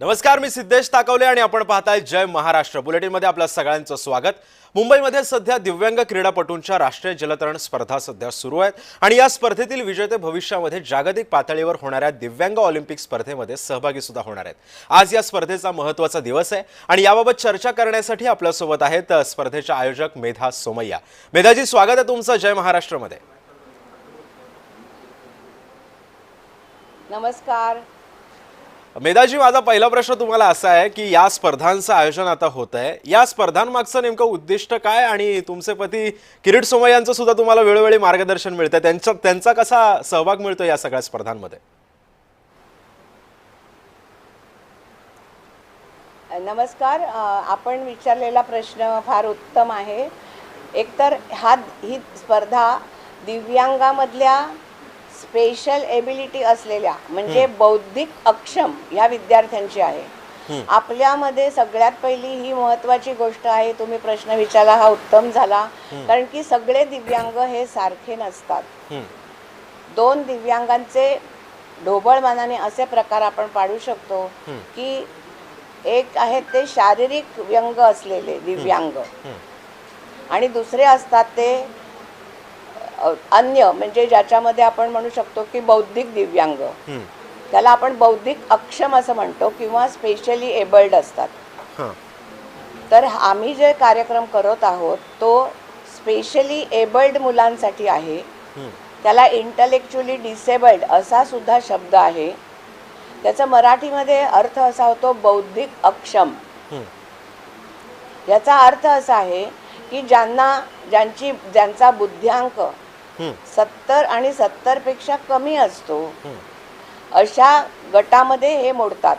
नमस्कार मी सिद्धेश ताकवले आणि आपण पाहताय जय महाराष्ट्र. बुलेटिनमध्ये आपलं सगळ्यांचं स्वागत. मुंबईमध्ये सध्या दिव्यांग क्रीडापटूंच्या राष्ट्रीय जलतरण स्पर्धा सध्या सुरू आहेत आणि या स्पर्धेतील विजेते भविष्यामध्ये जागतिक पातळीवर होणाऱ्या दिव्यांग ऑलिम्पिक स्पर्धेमध्ये सहभागी सुद्धा होणार आहेत. आज या स्पर्धेचा महत्त्वाचा दिवस आहे आणि याबाबत चर्चा करण्यासाठी आपल्यासोबत आहेत स्पर्धेच्या आयोजक मेधा सोमय्या. मेधाजी स्वागत आहे तुमचं जय महाराष्ट्रमध्ये. नमस्कार. मेधाजी माझा पहिला प्रश्न तुम्हाला असा आहे की या स्पर्धांचं आयोजन आता होत आहे या स्पर्धांमागचं नेमकं उद्दिष्ट काय आणि तुमचे पती किरीट सोमय्यांचं सुद्धा तुम्हाला वेळोवेळी मार्गदर्शन मिळतं त्यांचा त्यांचा कसा सहभाग मिळतो या सगळ्या स्पर्धांमध्ये? नमस्कार. आपण विचारलेला प्रश्न फार उत्तम आहे. एकतर हा ही स्पर्धा दिव्यांगामधल्या स्पेशल एबिलिटी असलेल्या म्हणजे बौद्धिक अक्षम ह्या विद्यार्थ्यांची आहे. आपल्यामध्ये सगळ्यात पहिली ही महत्वाची गोष्ट आहे तुम्ही प्रश्न विचारला हा उत्तम झाला. कारण की सगळे दिव्यांग हे सारखे नसतात. दोन दिव्यांगांचे ढोबळमानाने असे प्रकार आपण पाडू शकतो. की एक आहेत ते शारीरिक व्यंग असलेले दिव्यांग. आणि दुसरे असतात ते अन्य म्हणजे ज्याच्यामध्ये आपण म्हणू शकतो की बौद्धिक दिव्यांग. त्याला आपण बौद्धिक अक्षम असं म्हणतो किंवा स्पेशली एबल्ड असतात. तर आम्ही जे कार्यक्रम करत आहोत तो स्पेशली एबल्ड मुलांसाठी आहे. त्याला इंटलेक्च्युअली डिसेबल्ड असा सुद्धा शब्द आहे. त्याचा मराठीमध्ये अर्थ असा होतो बौद्धिक अक्षम. याचा अर्थ असा आहे की ज्यांना ज्यांची ज्यांचा बुद्ध्यांक सत्तर आणि सत्तरपेक्षा कमी असतो. अशा गटामध्ये हे मोडतात.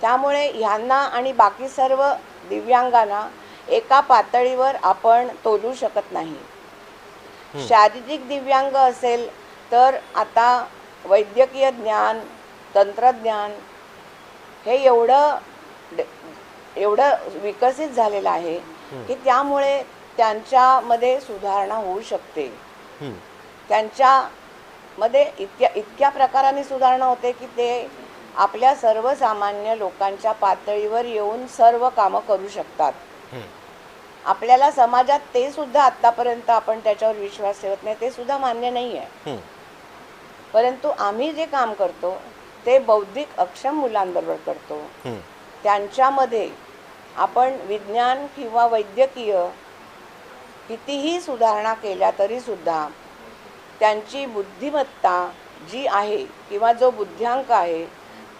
त्यामुळे ह्यांना आणि बाकी सर्व दिव्यांगांना एका पातळीवर आपण तोलू शकत नाही. शारीरिक दिव्यांग असेल तर आता वैद्यकीय ज्ञान तंत्रज्ञान हे एवढं एवढं विकसित झालेलं आहे की त्यामुळे त्यांच्यामध्ये सुधारणा होऊ शकते. त्यांच्यामध्ये इतक्या इतक्या प्रकाराने सुधारणा होते की ते आपल्या सर्वसामान्य लोकांच्या पातळीवर येऊन सर्व कामं करू शकतात. आपल्याला समाजात ते सुद्धा आत्तापर्यंत आपण त्याच्यावर विश्वास ठेवत नाही ते सुद्धा मान्य नाही आहे परंतु आम्ही जे काम करतो ते बौद्धिक अक्षम मुलांबरोबर करतो. त्यांच्यामध्ये आपण विज्ञान किंवा वैद्यकीय कितीही सुधारणा केल्या तरी सुद्धा त्यांची बुद्धिमत्ता जी आहे किंवा जो बुद्ध्यांक आहे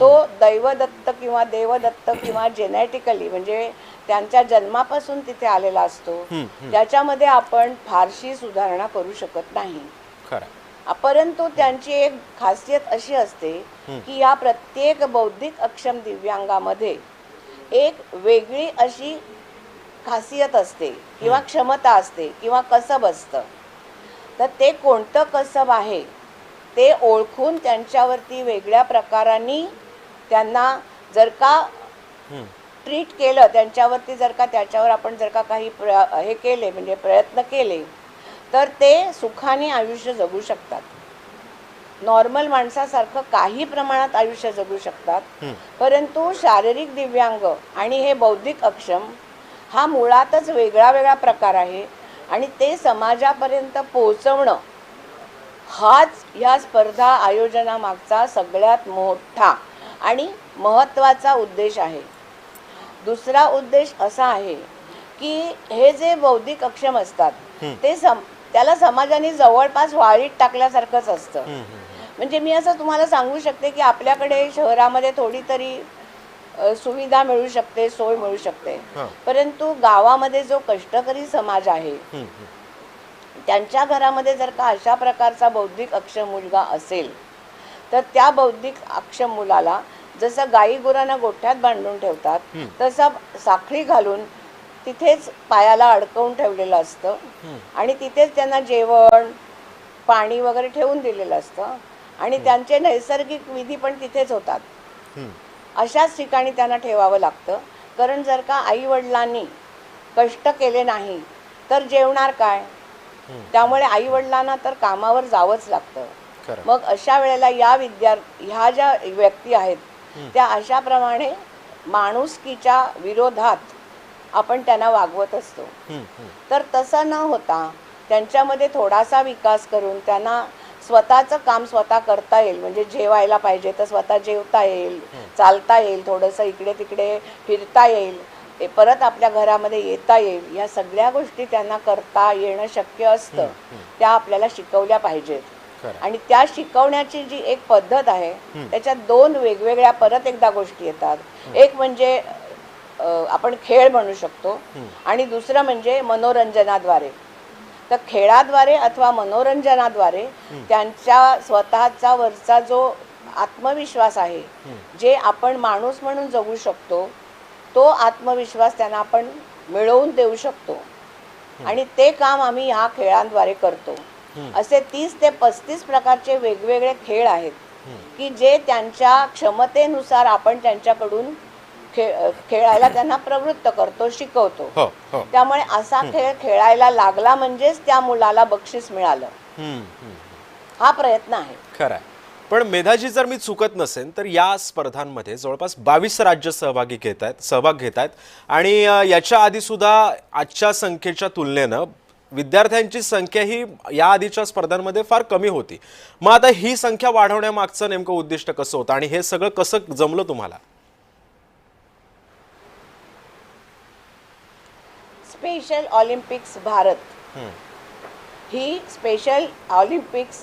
तो दैवदत्त किंवा देवदत्त किंवा जेनेटिकली म्हणजे त्यांच्या जन्मापासून तिथे आलेला असतो. त्याच्यामध्ये आपण फारशी सुधारणा करू शकत नाही. परंतु त्यांची एक खासियत अशी असते की या प्रत्येक बौद्धिक अक्षम दिव्यांगामध्ये एक वेगळी अशी खासियत असते किंवा क्षमता असते किंवा कसब असतं. तर ते कोणतं कसब आहे? ते ओळखून त्यांच्यावरती वेगळ्या प्रकारांनी त्यांना जर का ट्रीट केलं त्यांच्यावरती जर का त्याच्यावर आपण जर का काही प्र हे केले म्हणजे प्रयत्न केले तर ते सुखाने आयुष्य जगू शकतात. नॉर्मल माणसासारखं काही प्रमाणात आयुष्य जगू शकतात. परंतु शारीरिक दिव्यांग आणि हे बौद्धिक अक्षम हा मुळातच वेगळा वेगळा प्रकार आहे आणि ते समाजापर्यंत पोहोचवणं हाच ह्या स्पर्धा आयोजनामागचा सगळ्यात मोठा आणि महत्त्वाचा उद्देश आहे. दुसरा उद्देश असा आहे की हे जे बौद्धिक अक्षम असतात ते सम त्याला समाजाने जवळपास वाळीत टाकल्यासारखंच असतं. म्हणजे मी असं तुम्हाला सांगू शकते की आपल्याकडे शहरामध्ये थोडी तरी सुविधा मिळू शकते सोय मिळू शकते. परंतु गावामध्ये जो कष्टकरी समाज आहे त्यांच्या घरामध्ये जर का अशा प्रकारचा बौद्धिक अक्षम मुलगा असेल तर त्या बौद्धिक अक्षम मुलाला जसं गाई गुरांना गोठ्यात बांधून ठेवतात तसं साखळी घालून तिथेच पायाला अडकवून ठेवलेलं असतं. आणि तिथेच त्यांना जेवण पाणी वगैरे ठेवून दिलेलं असतं. आणि त्यांचे नैसर्गिक विधी पण तिथेच होतात. अशाच ठिकाणी त्यांना ठेवावं लागतं. कारण जर का आई वडिलांनी कष्ट केले नाही तर जेवणार काय? त्यामुळे आई वडिलांना तर कामावर जावंच लागतं. मग अशा वेळेला या विद्यार्थी ह्या ज्या व्यक्ती आहेत त्या अशाप्रमाणे माणुसकीच्या विरोधात आपण त्यांना वागवत असतो. तर तसं न होता त्यांच्यामध्ये थोडासा विकास करून त्यांना स्वतःचं काम स्वतः करता येईल. म्हणजे जेवायला पाहिजे तर स्वतः जेवता येईल चालता येईल थोडंसं इकडे तिकडे फिरता येईल ए, परत आपल्या घरामध्ये येता येईल. या सगळ्या गोष्टी त्यांना करता येणं शक्य असतं. त्या आपल्याला शिकवल्या पाहिजेत. आणि त्या शिकवण्याची जी एक पद्धत आहे त्याच्यात दोन वेगवेगळ्या परत एकदा गोष्टी येतात. एक म्हणजे आपण खेळ म्हणू शकतो आणि दुसरं म्हणजे मनोरंजनाद्वारे. तर खेळाद्वारे अथवा मनोरंजनाद्वारे त्यांच्या स्वतःचा वरचा जो आत्मविश्वास आहे जे आपण माणूस म्हणून जगू शकतो तो आत्मविश्वास त्यांना आपण मिळवून देऊ शकतो. आणि ते काम आम्ही ह्या खेळांद्वारे करतो. असे तीस ते पस्तीस प्रकारचे वेगवेगळे खेळ आहेत की जे त्यांच्या क्षमतेनुसार आपण त्यांच्याकडून खेळ खेळायला त्यांना प्रवृत्त करतो शिकवतो. हो हो. त्यामुळे असा खेळ खेळायला लागला म्हणजेच त्या मुलाला बक्षीस मिळालं. हम्म, हम्म. हा प्रयत्न आहे. खरं आहे पण मेधाजी जर मी चुकत नसेन तर या स्पर्धांमध्ये जवळपास बावीस राज्य सहभागी घेत आहेत सहभाग घेत आहेत. आणि अ, याच्या आधी सुद्धा आजच्या संख्येच्या तुलनेनं विद्यार्थ्यांची संख्या ही या आधीच्या स्पर्धांमध्ये फार कमी होती. मग आता ही संख्या वाढवण्यामागचं नेमकं उद्दिष्ट कसं होतं? आणि हे सगळं कसं जमलं तुम्हाला? स्पेशल ऑलिम्पिक्स भारत ही स्पेशल ऑलिम्पिक्स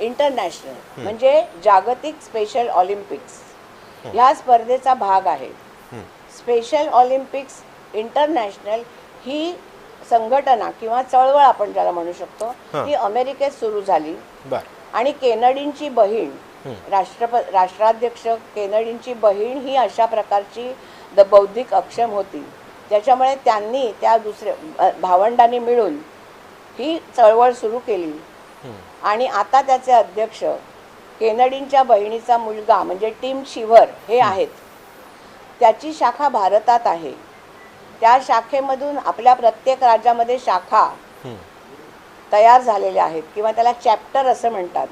इंटरनॅशनल म्हणजे जागतिक स्पेशल ऑलिम्पिक्स ह्या स्पर्धेचा भाग आहे स्पेशल ऑलिम्पिक्स इंटरनॅशनल ही संघटना किंवा चळवळ आपण ज्याला म्हणू शकतो हं. अमेरिकेत सुरू झाली आणि केनडींची बहीण राष्ट्रप राष्ट्राध्यक्ष केनडींची बहीण ही अशा प्रकारची द बौद्धिक अक्षम होती त्याच्यामुळे त्यांनी त्या दुसऱ्या भावंडांनी मिळून ही चळवळ सुरू केली. आणि आता त्याचे अध्यक्ष केनडींच्या बहिणीचा मुलगा म्हणजे टीम शिव्हर हे आहेत. त्याची शाखा भारतात आहे. त्या शाखेमधून आपल्या प्रत्येक राज्यामध्ये शाखा तयार झालेल्या आहेत किंवा त्याला चॅप्टर असं म्हणतात.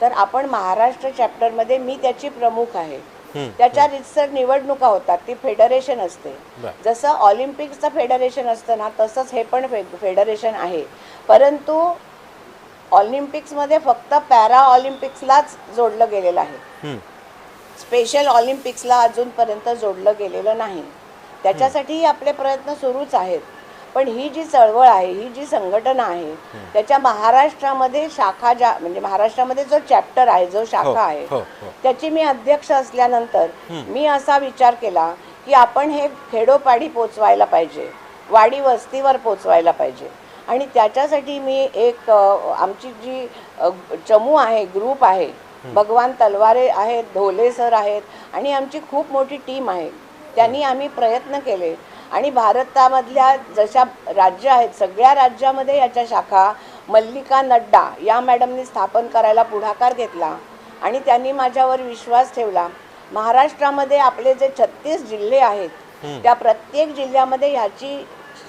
तर आपण महाराष्ट्र चॅप्टरमध्ये मी त्याची प्रमुख आहे. त्याच्या रितसर निवडणुका होतात ती फेडरेशन असते. जसं ऑलिम्पिक्सचं फेडरेशन असतं ना तसंच हे पण फेडरेशन आहे. परंतु ऑलिम्पिक्समध्ये फक्त पॅरा ऑलिम्पिक्सलाच जोडलं गेलेलं आहे. स्पेशल ऑलिम्पिक्सला अजूनपर्यंत जोडलं गेलेलं नाही. त्याच्यासाठीही आपले प्रयत्न सुरूच आहेत. पण ही जी चळवळ आहे ही जी संघटना आहे त्याच्या महाराष्ट्रामध्ये शाखा ज्या म्हणजे महाराष्ट्रामध्ये जो चॅप्टर आहे जो हो, शाखा आहे हो, हो. त्याची मी अध्यक्ष असल्यानंतर मी असा विचार केला की आपण हे खेडोपाडी पोचवायला पाहिजे वाडी वस्तीवर पोचवायला पाहिजे. आणि त्याच्यासाठी मी एक आमची जी चमू आहे ग्रुप आहे भगवान तलवारे आहेत ढोले सर आहेत आणि आमची खूप मोठी टीम आहे. त्यांनी आम्ही प्रयत्न केले आणि भारतामधल्या जशा राज्य आहेत सगळ्या राज्यामध्ये याच्या शाखा मल्लिका नड्डा या मॅडमनी स्थापन करायला पुढाकार घेतला आणि त्यांनी माझ्यावर विश्वास ठेवला. महाराष्ट्रामध्ये आपले जे छत्तीस जिल्हे आहेत त्या प्रत्येक जिल्ह्यामध्ये ह्याची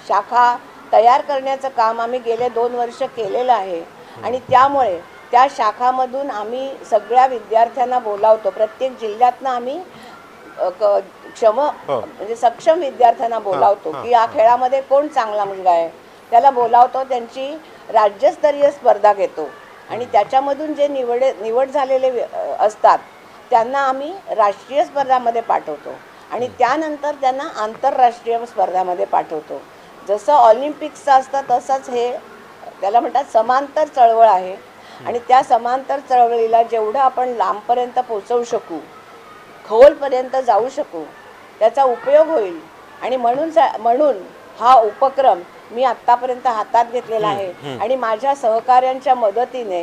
शाखा तयार करण्याचं काम आम्ही गेले दोन वर्ष केलेलं आहे. आणि त्यामुळे त्या शाखामधून आम्ही सगळ्या विद्यार्थ्यांना बोलावतो. प्रत्येक जिल्ह्यातनं आम्ही क्षम म्हणजे सक्षम विद्यार्थ्यांना बोलावतो की या खेळामध्ये कोण चांगला मुलगा आहे? त्याला बोलावतो त्यांची राज्यस्तरीय स्पर्धा घेतो. आणि त्याच्यामधून जे निवड निवड झालेले असतात त्यांना आम्ही राष्ट्रीय स्पर्धामध्ये पाठवतो. आणि त्यानंतर त्यांना आंतरराष्ट्रीय स्पर्धामध्ये पाठवतो. जसं ऑलिम्पिक्सचं असतं तसंच हे त्याला म्हणतात समांतर चळवळ आहे. आणि त्या समांतर चळवळीला जेवढं आपण लांबपर्यंत पोचवू शकू खोलपर्यंत जाऊ शकू त्याचा उपयोग होईल. आणि म्हणून म्हणून हा उपक्रम मी आतापर्यंत हातात घेतलेला आहे. आणि माझ्या सहकाऱ्यांच्या मदतीने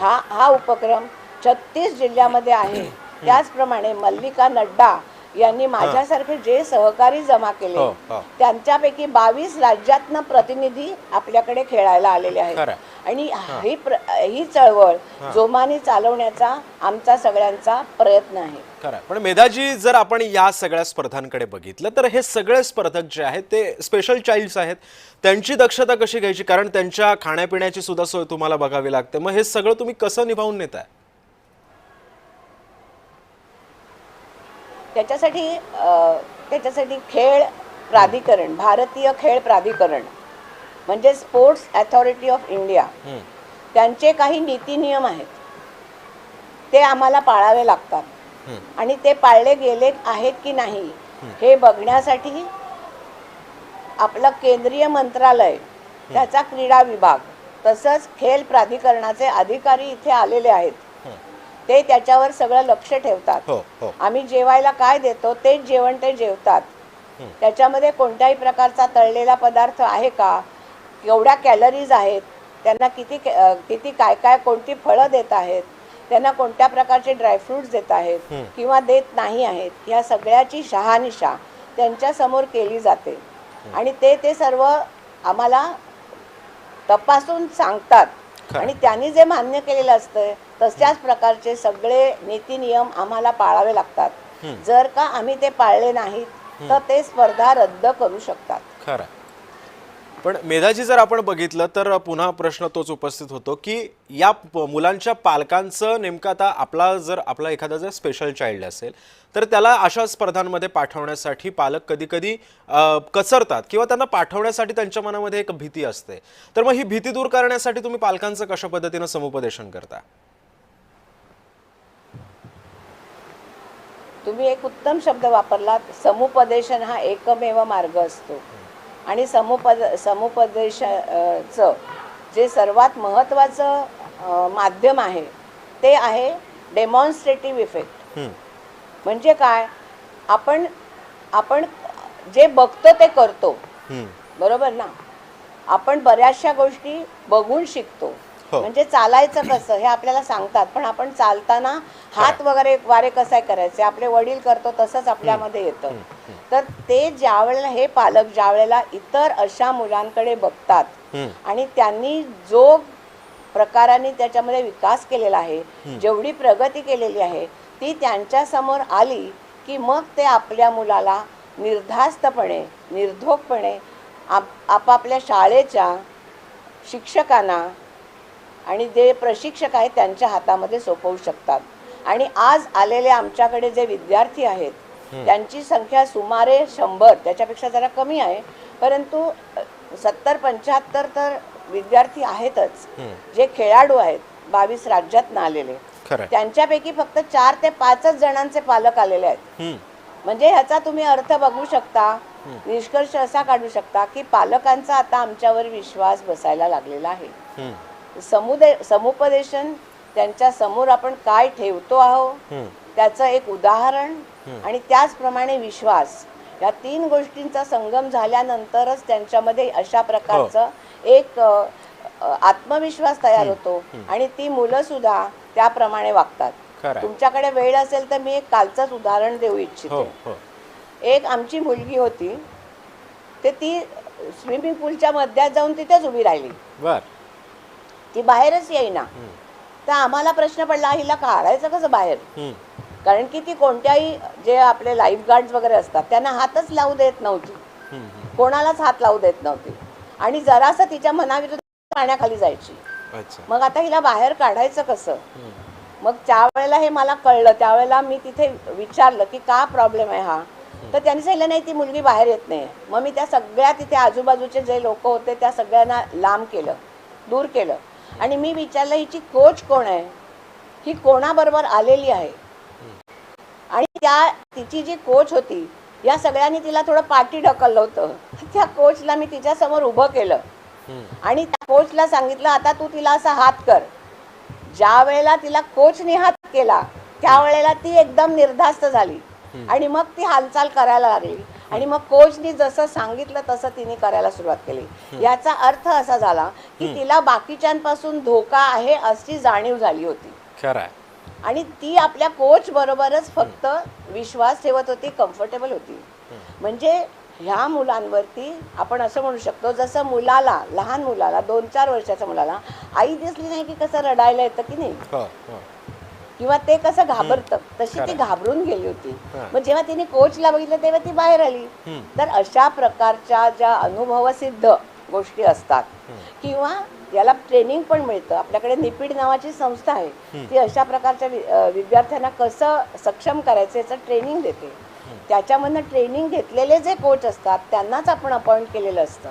हा हा उपक्रम छत्तीस जिल्ह्यामध्ये आहे. त्याचप्रमाणे मल्लिका नड्डा यांनी माझ्यासारखे जे सहकारी जमा केले हो, हो. त्यांच्यापैकी बावीस राज्यातनं प्रतिनिधी आपल्याकडे खेळायला आलेले आहेत. आणि ही. ही चळवळ जोमाने चालवण्याचा आमचा सगळ्यांचा प्रयत्न आहे. खरं. पण मेधाजी जर आपण या सगळ्या स्पर्धांकडे बघितलं तर हे सगळे स्पर्धक जे आहेत ते स्पेशल चाइल्ड्स आहेत. त्यांची दक्षता कशी घ्यायची? कारण त्यांच्या खाण्यापिण्याची सुद्धा सोय तुम्हाला बघावी लागते. मग हे सगळं तुम्ही कसं निभावून नेताय? त्याच्यासाठी त्याच्यासाठी खेळ प्राधिकरण भारतीय खेळ प्राधिकरण म्हणजे स्पोर्ट्स अथॉरिटी ऑफ इंडिया. त्यांचे काही नीती नियम आहेत ते आम्हाला पाळावे लागतात. आणि ते पाळले गेले आहेत की नाही हे बघण्यासाठी आपलं केंद्रीय मंत्रालय त्याचा क्रीडा विभाग तसंच खेल प्राधिकरणाचे अधिकारी इथे आलेले आहेत. ते त्याच्यावर सगळं लक्ष ठेवतात. हो हो. आम्ही जेवायला काय देतो तेच जेवण ते जेवतात. हं. त्याच्यामध्ये कोणत्याही प्रकारचा तळलेला पदार्थ आहे का? केवढ्या कॅलरीज आहेत. त्यांना किती कॅ- अ, किती काय काय कोणती फळं देत आहेत? त्यांना कोणत्या प्रकारचे ड्रायफ्रुट्स देत आहेत? हं. किंवा देत नाही आहेत? या सगळ्याची शहानिशा त्यांच्यासमोर केली जाते. आणि ते ते सर्व आम्हाला तपासून सांगतात. आणि त्यांनी जे मान्य केलेलं असतं तशाच प्रकारचे सगळे नीती नियम आम्हाला पाळावे लागतात. जर का आम्ही ते पाळले नाहीत तर ते स्पर्धा रद्द करू शकतात खरं. पण मेधाजी जर आपण बघितलं तर पुन्हा प्रश्न तोच उपस्थित होतो की या मुलांच्या पालकांचं नेमकं आता आपला जर आपला एखादा जर स्पेशल चाइल्ड असेल तर त्याला अशा स्पर्धांमध्ये पाठवण्यासाठी पालक कधी कधी कचरतात किंवा त्यांना पाठवण्यासाठी त्यांच्या मनामध्ये एक भीती असते. तर मग ही भीती दूर करण्यासाठी तुम्ही पालकांचं कशा पद्धतीनं समुपदेशन करता? तुम्ही एक उत्तम शब्द वापरलात समुपदेशन हा एकमेव मार्ग असतो. आणि समुपद समुपदेश अ, चं जे सर्वात महत्त्वाचं माध्यम आहे ते आहे डेमॉन्स्ट्रेटिव्ह इफेक्ट. म्हणजे काय आपण आपण जे बघतो ते करतो. बरोबर ना आपण बऱ्याचशा गोष्टी बघून शिकतो. म्हणजे चालायचं कसं हे आपल्याला सांगतात पण आपण चालताना हात वगैरे वारे कसाय करायचे आपले वडील करतो तसंच आपल्यामध्ये येतं. तर ते ज्या वेळेला हे पालक ज्या वेळेला इतर अशा मुलांकडे बघतात. आणि त्यांनी जो प्रकाराने त्याच्यामध्ये विकास केलेला आहे जेवढी प्रगती केलेली आहे ती त्यांच्यासमोर आली की मग ते आपल्या मुलाला निर्धास्तपणे निर्धोकपणे आप आपापल्या शाळेच्या शिक्षकांना आणि जे प्रशिक्षक आहेत त्यांच्या हातामध्ये सोपवू शकतात. आणि आज आलेले आमच्याकडे जे विद्यार्थी आहेत त्यांची संख्या सुमारे शंभर त्याच्यापेक्षा जरा कमी आहे. परंतु सत्तर पंच्याहत्तर तर विद्यार्थी आहेतच. जे खेळाडू आहेत बावीस राज्यातनं आलेले. त्यांच्यापैकी फक्त चार ते पाचच जणांचे पालक आलेले आहेत. म्हणजे ह्याचा तुम्ही अर्थ बघू शकता. निष्कर्ष असा काढू शकता की पालकांचा आता आमच्यावर विश्वास बसायला लागलेला आहे. हम्म. समुदे समुपदेशन त्यांच्यासमोर आपण काय ठेवतो आहो. त्याचं एक उदाहरण आणि त्याचप्रमाणे विश्वास. या तीन गोष्टींचा संगम झाल्यानंतरच त्यांच्यामध्ये अशा प्रकारचं एक अ, अ, आत्मविश्वास तयार होतो आणि ती मुलं सुद्धा त्याप्रमाणे वागतात. तुमच्याकडे वेळ असेल तर मी एक कालचंच उदाहरण देऊ हो इच्छिते. हो एक आमची मुलगी होती ते ती स्विमिंग पूलच्या मध्यात जाऊन तिथेच उभी राहिली. ती बाहेरच येईना. तर आम्हाला प्रश्न पडला हिला काढायचं कसं बाहेर. कारण की ती कोणत्याही जे आपले लाईफ गार्ड्स वगैरे असतात त्यांना हातच लावू देत नव्हती. कोणालाच हात लावू देत नव्हती. आणि जरासं तिच्या मनाविरुद्ध पाण्याखाली जायची. मग आता हिला बाहेर काढायचं कसं. मग त्यावेळेला हे मला कळलं त्यावेळेला मी तिथे विचारलं की का प्रॉब्लेम आहे हा? तर त्यांनी सांगितलं नाही ती मुलगी बाहेर येत नाही. मग मी त्या सगळ्या तिथे आजूबाजूचे जे लोक होते त्या सगळ्यांना लांब केलं दूर केलं. आणि मी विचारलं हिची कोच कोण आहे? ही कोणाबरोबर आलेली आहे? आणि त्या तिची जी कोच होती या सगळ्यांनी तिला थोडं पाठी ढकललं होतं. त्या कोचला मी तिच्या समोर उभं केलं. आणि त्या कोचला सांगितलं आता तू तिला असा हात कर. ज्या वेळेला तिला कोचने हात केला त्यावेळेला ती एकदम निर्धास्त झाली. आणि मग ती हालचाल करायला लागली. आणि मग कोचनी जसं सांगितलं तसं तिने करायला सुरुवात केली. याचा अर्थ असा झाला की तिला बाकीच्यांपासून धोका आहे अशी जाणीव झाली होती. खरं आणि ती आपल्या कोच बरोबरच फक्त विश्वास ठेवत होती कम्फर्टेबल होती. म्हणजे ह्या मुलांवरती आपण असं म्हणू शकतो जसं मुलाला लहान मुलाला दोन चार वर्षाच्या मुलाला आई दिसली नाही की कसं रडायला येतं की नाही? हो हो. किंवा ते कसं घाबरतं तशी ती. घाबरून गेली होती. मग जेव्हा तिने कोचला बघितलं तेव्हा ती बाहेर आली. तर अशा प्रकारच्या ज्या अनुभवसिद्ध गोष्टी असतात किंवा याला ट्रेनिंग पण मिळतं आपल्याकडे निपीड नावाची संस्था आहे ती अशा प्रकारच्या विद्यार्थ्यांना कसं सक्षम करायचं याचं ट्रेनिंग देते. त्याच्यामधनं ट्रेनिंग घेतलेले जे कोच असतात त्यांनाच आपण अपॉइंट केलेलं असतं.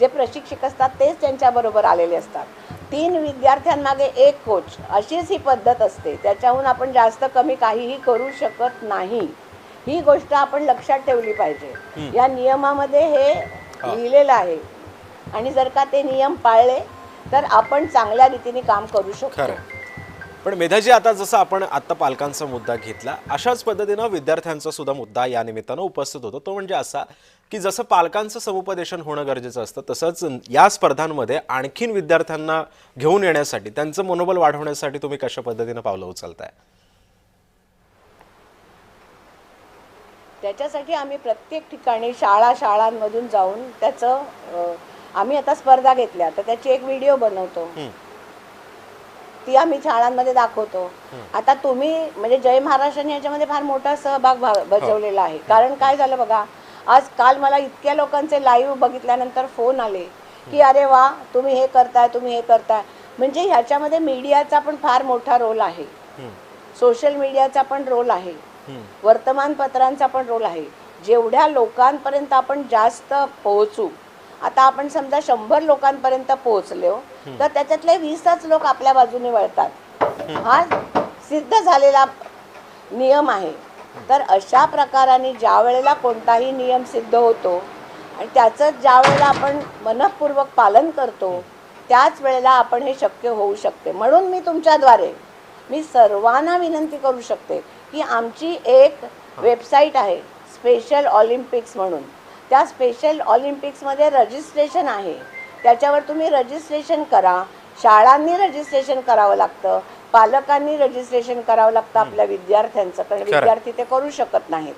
जे प्रशिक्षक असतात तेच त्यांच्याबरोबर आलेले असतात. तीन विद्यार्थ्यांमागे एक कोच अशीच ही पद्धत असते. त्याच्याहून आपण जास्त कमी काहीही करू शकत नाही. ही गोष्ट आपण लक्षात ठेवली पाहिजे. या नियमामध्ये हे लिहिलेलं आहे. आणि जर का ते नियम पाळले तर आपण चांगल्या रीतीने काम करू शकतो. पण मेधाजी आता जसं आपण आता पालकांचा मुद्दा घेतला अशाच पद्धतीनं विद्यार्थ्यांचा सुद्धा मुद्दा या निमित्तानं उपस्थित होतो. तो म्हणजे असा की जसं पालकांचं समुपदेशन होणं गरजेचं असतं तसंच या स्पर्धांमध्ये आणखीन विद्यार्थ्यांना घेऊन येण्यासाठी त्यांचं मनोबल वाढवण्यासाठी तुम्ही कशा पद्धतीनं पावलं उचलताय? त्याच्यासाठी आम्ही प्रत्येक ठिकाणी शाळा शाळांमधून जाऊन त्याचं आम्ही आता स्पर्धा घेतल्या तर त्याची एक व्हिडिओ बनवतो. ती आम्ही शाळांमध्ये दाखवतो. आता तुम्ही म्हणजे जय महाराष्ट्राने याच्यामध्ये फार मोठा सहभाग भा- बजावलेला आहे. कारण काय झालं बघा आज काल मला इतक्या लोकांचे लाईव्ह बघितल्यानंतर फोन आले की अरे वा तुम्ही हे करताय तुम्ही हे करताय. म्हणजे ह्याच्यामध्ये मीडियाचा पण फार मोठा रोल आहे. सोशल मीडियाचा पण रोल आहे. वर्तमानपत्रांचा पण रोल आहे. जेवढ्या लोकांपर्यंत आपण जास्त पोहोचू आता आपण समजा शंभर लोकांपर्यंत पोहोचलो तर त्याच्यातले वीसच लोक आपल्या बाजूने वळतात. हा सिद्ध झालेला नियम आहे. तर अशा प्रकाराने ज्या वेळेला कोणताही नियम सिद्ध होतो आणि त्याचं ज्या वेळेला आपण मनपूर्वक पालन करतो त्याच वेळेला आपण हे शक्य होऊ शकते. म्हणून मी तुमच्याद्वारे मी सर्वांना विनंती करू शकते की आमची एक वेबसाईट आहे स्पेशल ऑलिम्पिक्स म्हणून. त्या स्पेशल ऑलिम्पिक्समध्ये रजिस्ट्रेशन आहे. त्याच्यावर तुम्ही रजिस्ट्रेशन करा. शाळांनी रजिस्ट्रेशन करावं लागतं. पालकांनी रजिस्ट्रेशन करावं लागतं आपल्या विद्यार्थ्यांचं. कारण. विद्यार्थी ते करू शकत नाहीत.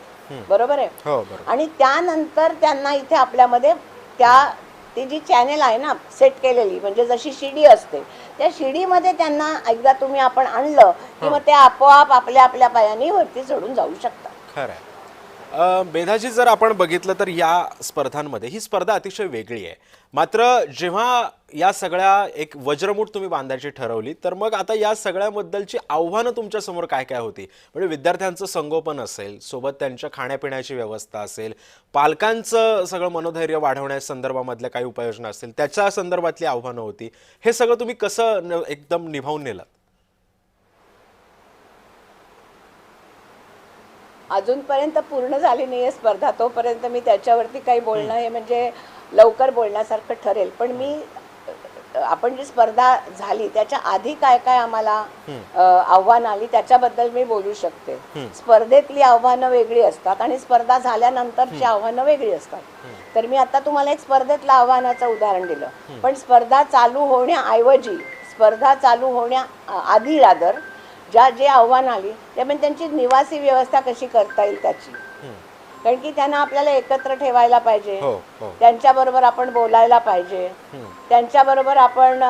बरोबर आहे? हो आणि त्यानंतर त्यांना इथे आपल्यामध्ये त्या ती जी चॅनेल आहे ना सेट केलेली म्हणजे जशी शिडी असते त्या शिडीमध्ये त्यांना एकदा तुम्ही आपण आणलं की मग ते आपोआप आपल्या आपल्या पायाने वरती चढून जाऊ शकतात. बेधाजी मेधाजी जर आपण बघितलं तर या स्पर्धांमध्ये ही स्पर्धा अतिशय वेगळी आहे. मात्र जेव्हा या सगळ्या एक वज्रमूठ तुम्ही बांधायची ठरवली तर मग आता या सगळ्याबद्दलची आव्हानं तुमच्यासमोर काय काय होती? म्हणजे विद्यार्थ्यांचं संगोपन असेल सोबत त्यांच्या खाण्यापिण्याची व्यवस्था असेल पालकांचं सगळं मनोधैर्य वाढवण्या संदर्भामधल्या काही उपाययोजना असतील त्याच्या संदर्भातली आव्हानं होती. हे सगळं तुम्ही कसं न- एकदम निभावून नेलं अजूनपर्यंत पूर्ण झाली नाही आहे स्पर्धा तोपर्यंत मी त्याच्यावरती काही बोलणं हे म्हणजे लवकर बोलण्यासारखं ठरेल. पण मी आपण जी स्पर्धा झाली त्याच्या आधी काय काय आम्हाला आव्हानं आली त्याच्याबद्दल मी बोलू शकते. स्पर्धेतली आव्हानं वेगळी असतात आणि स्पर्धा झाल्यानंतरची आव्हानं वेगळी असतात. तर मी आता तुम्हाला एक स्पर्धेतलं आव्हानाचं उदाहरण दिलं. पण स्पर्धा चालू होण्याऐवजी स्पर्धा चालू होण्या आधी रादर ज्या जे आव्हान आली ते म्हणजे त्यांची निवासी व्यवस्था कशी करता येईल त्याची. कारण की त्यांना आपल्याला एकत्र ठेवायला पाहिजे. हो हो. त्यांच्याबरोबर आपण बोलायला पाहिजे. त्यांच्याबरोबर आपण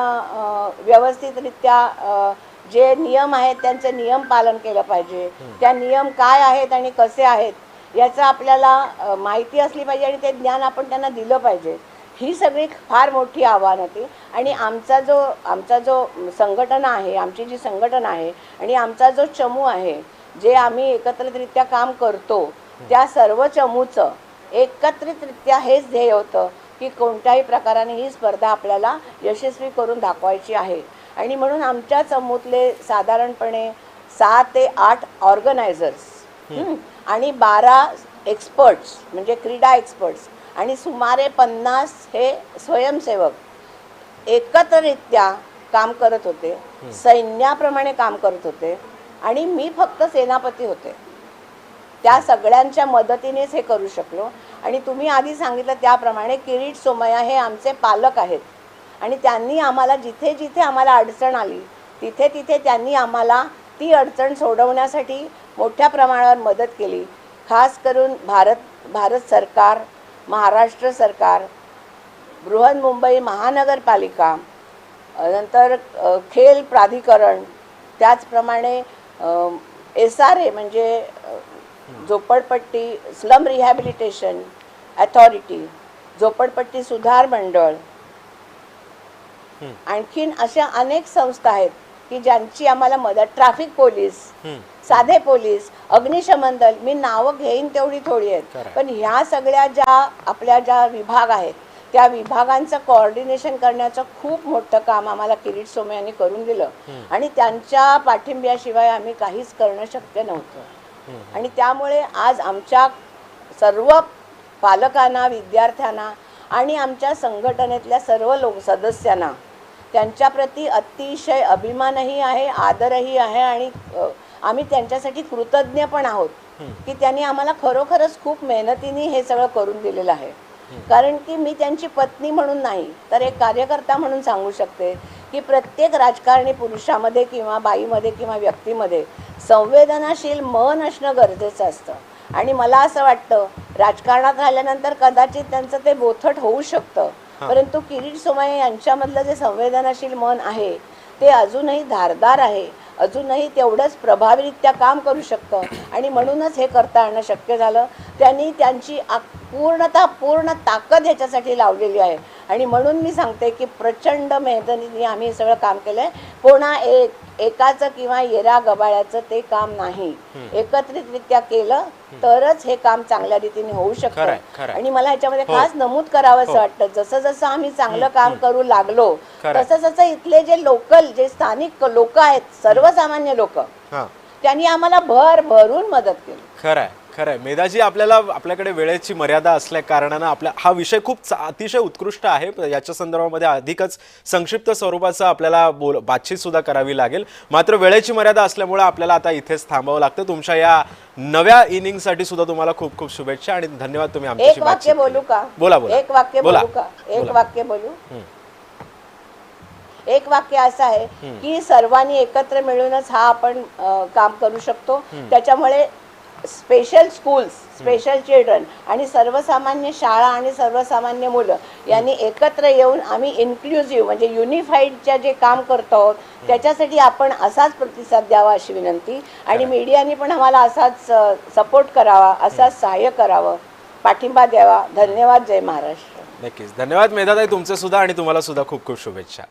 व्यवस्थितरित्या जे नियम आहेत त्यांचे नियम पालन केलं पाहिजे. त्या नियम काय आहेत आणि कसे आहेत याचं आपल्याला माहिती असली पाहिजे आणि ते ज्ञान आपण त्यांना दिलं पाहिजे. ही सगळी फार मोठी आव्हानं होती. आणि आमचा जो आमचा जो संघटना आहे आमची जी संघटना आहे आणि आमचा जो चमू आहे जे आम्ही एकत्रितरित्या काम करतो त्या सर्व चमूचं एकत्रितरित्या हेच ध्येय होतं की कोणत्याही प्रकाराने ही स्पर्धा आपल्याला यशस्वी करून दाखवायची आहे. आणि म्हणून आमच्या चमूतले साधारणपणे सहा ते आठ ऑर्गनायझर्स आणि बारा एक्सपर्ट्स म्हणजे क्रीडा एक्सपर्ट्स आणि सुमारे पन्नास हे स्वयंसेवक एकत्ररित्या काम करत होते. सैन्याप्रमाणे काम करत होते. आणि मी फक्त सेनापती होते. त्या सगळ्यांच्या मदतीनेच हे करू शकलो. आणि तुम्ही आधी सांगितलं त्याप्रमाणे किरीट सोमय्या हे आमचे पालक आहेत. आणि त्यांनी आम्हाला जिथे जिथे आम्हाला अडचण आली तिथे तिथे त्यांनी आम्हाला ती अडचण सोडवण्यासाठी मोठ्या प्रमाणावर मदत केली. खास करून भारत भारत सरकार महाराष्ट्र सरकार बृहन्मुंबई महानगरपालिका नंतर खेल प्राधिकरण त्याचप्रमाणे एस आर ए म्हणजे झोपडपट्टी स्लम रिहॅबिलिटेशन अथॉरिटी झोपडपट्टी सुधार मंडळ. आणखीन अशा अनेक संस्था आहेत की ज्यांची आम्हाला मदत ट्रॅफिक पोलीस साधे पोलीस अग्निशमन दल मी नावं घेईन तेवढी थोडी आहेत. पण ह्या सगळ्या ज्या आपल्या ज्या विभाग आहेत त्या विभागांचं कोऑर्डिनेशन करण्याचं खूप मोठं काम आम्हाला किरीट सोमे यांनी करून दिलं. आणि त्यांच्या पाठिंब्याशिवाय आम्ही काहीच करणं शक्य नव्हतं. आणि त्यामुळे आज आमच्या सर्व पालकांना विद्यार्थ्यांना आणि आमच्या संघटनेतल्या सर्व लोक सदस्यांना त्यांच्याप्रती अतिशय अभिमानही आहे आदरही आहे आणि आम्ही त्यांच्यासाठी कृतज्ञ पण आहोत की त्यांनी आम्हाला खरोखरच खूप मेहनतीने हे सगळं करून दिलेलं आहे. कारण की मी त्यांची पत्नी म्हणून नाही तर एक कार्यकर्ता म्हणून सांगू शकते की प्रत्येक राजकारणी पुरुषामध्ये किंवा बाईमध्ये किंवा व्यक्तीमध्ये संवेदनाशील मन असणं गरजेचं असतं. आणि मला असं वाटतं राजकारणात राहिल्यानंतर कदाचित त्यांचं ते बोथट होऊ शकतं. परंतु किरीट सोमय्या यांच्यामधलं जे संवेदनाशील मन आहे ते अजूनही धारदार आहे. अजूनही तेवढंच प्रभावीरित्या काम करू शकतं. आणि म्हणूनच हे करता येणं शक्य झालं. त्यांनी त्यांची आ- पूर्णतः पूर्ण ताकद ह्याच्यासाठी लावलेली आहे. आणि म्हणून मी सांगते की प्रचंड मेहनतीने आम्ही हे सगळं काम केलंय. पुन्हा एक एकाचं किंवा येरा गबाळ्याचं ते काम नाही. एकत्रितरित्या केलं तरच हे काम चांगल्या रीतीने होऊ शकतं. आणि मला ह्याच्यामध्ये हो. खास नमूद करावं असं वाटतं. जसं जसं आम्ही चांगलं काम करू लागलो. तसं जसं इथले जे लोकल जे स्थानिक लोक आहेत सर्वसामान्य लोक हां. त्यांनी आम्हाला भर भरून मदत केली. खरंय. खरंय. मेधाजी आपल्याला आपल्याकडे वेळेची मर्यादा असल्या कारणानं आपल्या हा विषय खूप अतिशय उत्कृष्ट आहे. याच्या संदर्भामध्ये अधिकच संक्षिप्त स्वरूपाचं आपल्याला बोल बातचीत सुद्धा करावी लागेल. मात्र वेळेची मर्यादा असल्यामुळे आपल्याला आता इथेच थांबावं लागतं. तुमच्या या नव्या इनिंगसाठी सुद्धा तुम्हाला खूप खूप शुभेच्छा आणि धन्यवाद तुम्ही आमच्याशी वाक्य बोलू. का? बोला बोला. एक वाक्य बोला. का? एक. वाक्य बोलू? एक वाक्य असं आहे की सर्वांनी एकत्र मिळूनच हा आपण काम करू शकतो. त्याच्यामुळे स्पेशल स्कूल्स स्पेशल चिल्ड्रन आणि सर्वसामान्य शाळा आणि सर्वसामान्य मुलं यांनी एकत्र येऊन आम्ही इन्क्लुझिव्ह म्हणजे युनिफाईडच्या जे काम करतो आहोत त्याच्यासाठी आपण असाच प्रतिसाद द्यावा अशी विनंती. आणि मीडियाने पण आम्हाला असाच सपोर्ट करावा असाच सहाय्य करावं. पाठिंबा द्यावा. धन्यवाद. जय महाराष्ट्र. नक्कीच. धन्यवाद मेधाताई तुमचे सुद्धा आणि तुम्हाला सुद्धा खूप खूप शुभेच्छा.